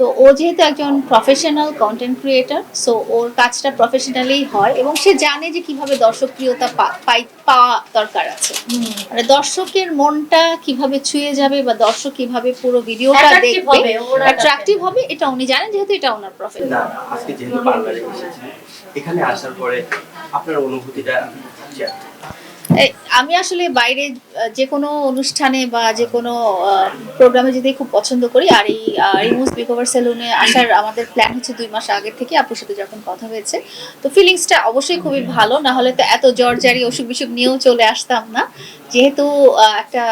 তো ও যেহেতু একজন প্রফেশনাল কন্টেন্ট ক্রিয়েটার সো ওর কাজটা প্রফেশনালি হয় এবং সে জানে যে কীভাবে দর্শকপ্রিয়তা পা- পাই পাওয়া দরকার আছে। মানে দর্শকের মনটা কীভাবে ছুঁয়ে যাবে বা দর্শক কীভাবে পুরো ভিডিওটা দেখবে হবে অ্যাট্রাকটিভ হবে এটা উনি জানেন যেহেতু এটা ওনার প্রফেশন না আজকে যেহেতু এখানে আসার পরে আপনার অনুভূতিটা আমি আসলে বাইরে যে কোনো অনুষ্ঠানে বা যে কোনো প্রোগ্রামে যেতে খুব পছন্দ করি, আর এই রিমুস মেকওভার সেলুনে আসার আমাদের প্ল্যান হচ্ছে দুই মাস আগের থেকে আপুর সাথে যখন কথা হয়েছে। তো ফিলিংসটা অবশ্যই খুবই ভালো, না হলে তো এত জ্বর জারি অসুখ বিসুখ নিয়েও চলে আসতাম না। যেহেতু একটা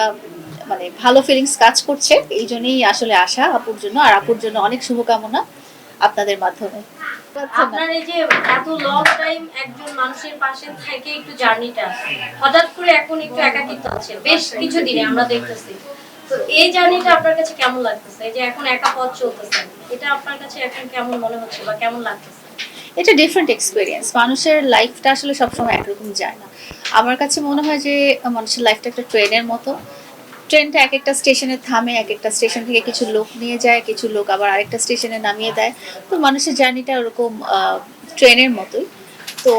মানে ভালো ফিলিংস কাজ করছে, এই জন্যই আসলে আসা আপুর জন্য, আর আপুর জন্য অনেক শুভকামনা আপনাদের মাধ্যমে। আপনার এই যে এত লং টাইম একজন মানুষের পাশে থেকে একটু জার্নিটা হঠাৎ করে এখন একটু একাকিত্ব আছে বেশ কিছু দিনে আমরা দেখতেছি। তো এই জার্নিটা আপনার কাছে কেমন লাগতেছে? এই যে এখন একা পথ চলতেছে এটা আপনার কাছে এখন কেমন মনে হচ্ছে বা কেমন লাগতেছে? এটা ডিফারেন্ট এক্সপিরিয়েন্স মানুষের লাইফটা আসলে সবসময় একরকম যায় না। আমার কাছে মনে হয় যে মানুষের লাইফটা একটা ট্রেনের মতো। ট্রেনটা এক একটা স্টেশনে থামে এক একটা স্টেশন থেকে কিছু লোক নিয়ে যায় কিছু লোক আবার আরেকটা স্টেশনে নামিয়ে দেয়। তো মানুষের জার্নিটা ওরকম ট্রেনের মতোই। তো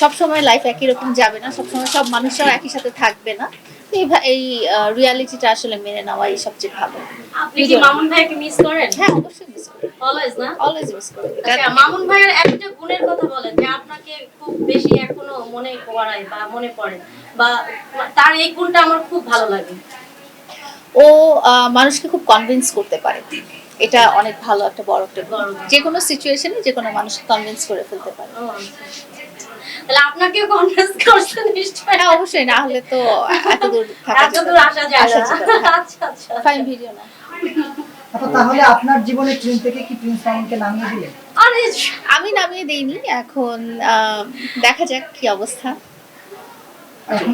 সবসময় লাইফ একই রকম যাবে না সবসময় সব মানুষরাও একই সাথে থাকবে না। এই এই রিয়ালিটিটা আসলে মেনে নেওয়াই সবচেয়ে ভালো। আপনি কি মামুন ভাইকে মিস করেন? হ্যাঁ অবশ্যই মিস করি। অলওয়েজ না? অলওয়েজ মিস করি। আচ্ছা মামুন ভাইয়ের একটা গুণের কথা বলেন যে আপনাকে খুব বেশি মনে করায় বা মনে পড়ে বা তার এই গুণটা আমার খুব ভালো লাগে। ও মানুষকে খুব কনভিন্স করতে পারে। এটা অনেক ভালো একটা বড় একটা গুণ। যে কোনো সিচুয়েশনে যে কোনো মানুষকে কনভিন্স করে ফেলতে পারে। আচ্ছা। তাহলে আপনাকেও কনফারেন্স করছে নিশ্চয়ই। হ্যাঁ অবশ্যই না হলে তো এত দূর থাকা এত দূর আসা যায় না। আচ্ছা আচ্ছা ফাইন ভিডিও না। আচ্ছা তাহলে আপনার জীবনে ট্রেন থেকে কি প্রিন্স মামুনকে নামিয়ে দিলেন আরে আমি নামিয়ে দেইনি এখন আহ, দেখা যাক কি অবস্থা এখন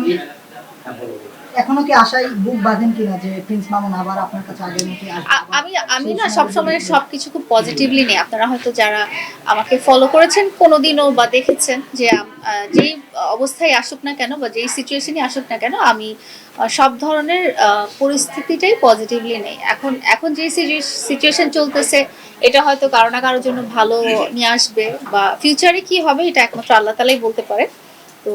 হ্যাঁ, বলুন। এখনও কি আশায় বুক বাঁধেন কিনা যে প্রিন্স মামুন আবার আপনার কাছে আগের মতো আমি আমি না সবসময় সবকিছু খুব পজিটিভলি নেই। আপনারা হয়তো যারা আমাকে ফলো করেছেন কোনোদিনও বা দেখেছেন যে যেই অবস্থায় আসুক না কেন বা যেই সিচুয়েশনই আসুক না কেন আমি আহ, সব ধরনের আহ, পরিস্থিতিটাই পজিটিভলি নেই। এখন এখন যে সিচুয়েশন চলতেছে এটা হয়তো কারও না কারোর জন্য ভালো নিয়ে আসবে বা ফিউচারে কি হবে এটা একমাত্র আল্লাহ তালাই বলতে পারে তো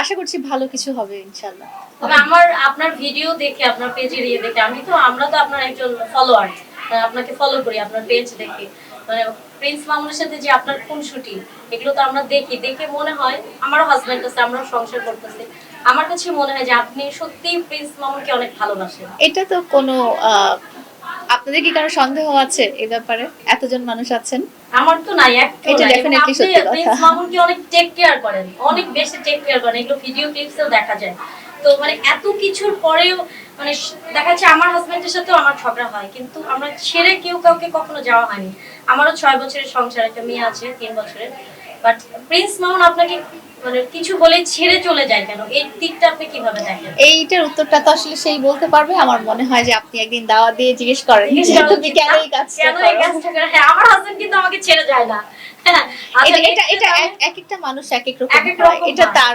আশা করছি ভালো কিছু হবে ইনশাল্লাহ তবে আমার আপনার ভিডিও দেখে আপনার পেজের ইয়ে দেখে আমি তো আমরা তো আপনার একজন ফলোয়ার আপনাকে ফলো করি আপনার পেজ দেখে। মানে প্রিন্স মামুনের সাথে যে আপনার কোন শুটিং এগুলো তো আমরা দেখি। দেখে মনে হয় আমারও হাজব্যান্ড আছে আমরাও সংসার করতেছি। আমার কাছে মনে হয় যে আপনি সত্যিই প্রিন্স মামুনকে অনেক ভালোবাসেন। এটা তো কোনো আপনাদের কি কারও সন্দেহ আছে এই ব্যাপারে? এতজন মানুষ আছেন? আমার তো নাই একটু এটা আপনি সত্যি কথা। প্রিন্স মামুনকে অনেক টেক কেয়ার করেন অনেক বেশি টেক কেয়ার করেন এগুলো ভিডিও ক্লিপসেও দেখা যায়। তো মানে এত কিছুর পরেও মানে দেখা যাচ্ছে আমার হাজবেন্ডের সাথেও আমার ঝগড়া হয় কিন্তু আমরা ছেড়ে কেউ কাউকে কখনো যাওয়া হয়নি। আমারও ছয় বছরের সংসার একটা মেয়ে আছে তিন বছরের। বাট প্রিন্স মামুন আপনাকে মানে কিছু বলে ছেড়ে চলে যায় কেন? এই দিকটা আপনি কীভাবে দেখেন? এইটার উত্তরটা তো আসলে সেই বলতে পারবে। আমার মনে হয় যে আপনি একদিন দাওয়া দিয়ে জিজ্ঞেস করেন তুমি কেন এই কাজটা কেন করো? হ্যাঁ, আমার হাজবেন্ড কিন্তু আমাকে ছেড়ে যায় না। এটা- এটা এটা এক- এক একটা মানুষ এক এক রকম এটা তার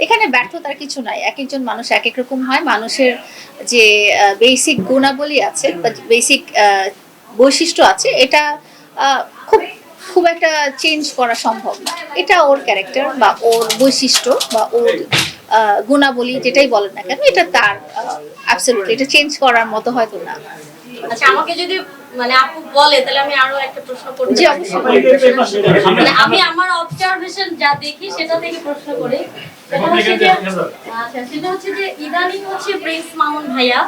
এখানে ব্যর্থতার কিছু নাই। এক একজন মানুষ এক এক রকম হয়। মানুষের যে বেসিক গুণাবলী আছে বা বেসিক বৈশিষ্ট্য আছে এটা আহ, খুব খুব একটা চেঞ্জ করা সম্ভব না। এটা ওর ক্যারেক্টার বা ওর বৈশিষ্ট্য বা ওর আহ, গুণাবলী যেটাই বলেন না কেন এটা তার অ্যাবসলিউটলি এটা চেঞ্জ করার মতো হয়তো না। আচ্ছা আমাকে যদি মানে আপু বলে তাহলে আমি আরও একটা প্রশ্ন করতে জি। মানে আমি আমার অবজারভেশন যা দেখি সেটা থেকে প্রশ্ন করি। আচ্ছা সেটা হচ্ছে যে ইদানিং হচ্ছে প্রিন্স মামুন ভাইয়া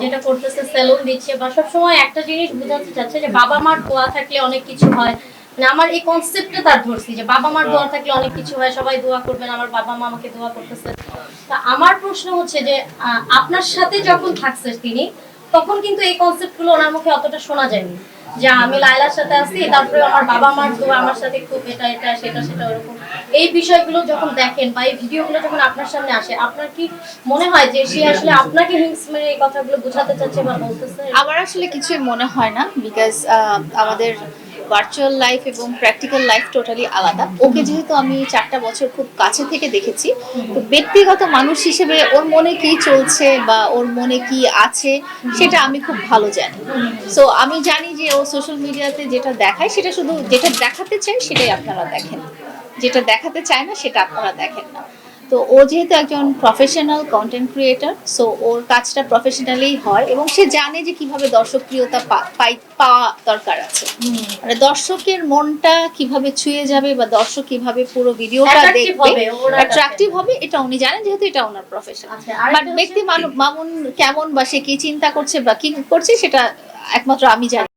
যেটা করতেছে সেলুন দিচ্ছে বা সবসময় একটা জিনিস বোঝাতে চাচ্ছে যে বাবা মার দোয়া থাকলে অনেক কিছু হয়। মানে আমার এই কনসেপ্টটা তার ধরছি যে বাবা মার দোয়া থাকলে অনেক কিছু হয় সবাই দোয়া করবেন আমার বাবা মা আমাকে দোয়া করতেছে। তা আমার প্রশ্ন হচ্ছে যে আপনার সাথে যখন থাকছে তিনি, তখন কিন্তু এই কনসেপ্টগুলো ওনার মুখে অতটা শোনা যায়নি। যে আমি লাইলার সাথে আছি, তারপরে আমার বাবা মার দোয়া আমার সাথে খুব এটা এটা, সেটা সেটা ওরকম। এই বিষয়গুলো যখন দেখেন বা এই ভিডিওগুলো যখন আপনার সামনে আসে, আপনার কি মনে হয় যে সে আসলে আপনাকে হিংস মেরে এই কথাগুলো বোঝাতে চাচ্ছে বা বলতেছে? আমার আসলে কিছুই মনে হয় না বিকজ আমাদের ভার্চুয়াল লাইফ এবং প্র্যাকটিক্যাল লাইফ টোটালি আলাদা। ওকে যেহেতু আমি চারটা বছর খুব কাছে থেকে দেখেছি, তো ব্যক্তিগত মানুষ হিসেবে ওর মনে কি চলছে বা ওর মনে কি আছে, সেটা আমি খুব ভালো জানি। সো আমি জানি যে ও সোশ্যাল মিডিয়াতে যেটা দেখায়, সেটা শুধু যেটা দেখাতে চায়, সেটাই আপনারা দেখেন। যেটা দেখাতে চায় না, সেটা আপনারা দেখেন না। তো ও যেহেতু একজন প্রফেশনাল কন্টেন্ট ক্রিয়েটার সো ওর কাজটা প্রফেশনালি হয় এবং সে জানে যে কীভাবে দর্শকপ্রিয়তা পাই পাওয়া দরকার আছে। মানে দর্শকের মনটা কীভাবে ছুঁয়ে যাবে বা দর্শক কীভাবে পুরো ভিডিওটা দেখবে। অ্যাট্রাকটিভ হবে এটা উনি জানেন যেহেতু এটা ওনার প্রফেশন আচ্ছা, বাট ব্যক্তি মানু- মামুন কেমন বা সে কি চিন্তা করছে বা কি করছে সেটা একমাত্র আমি জানি।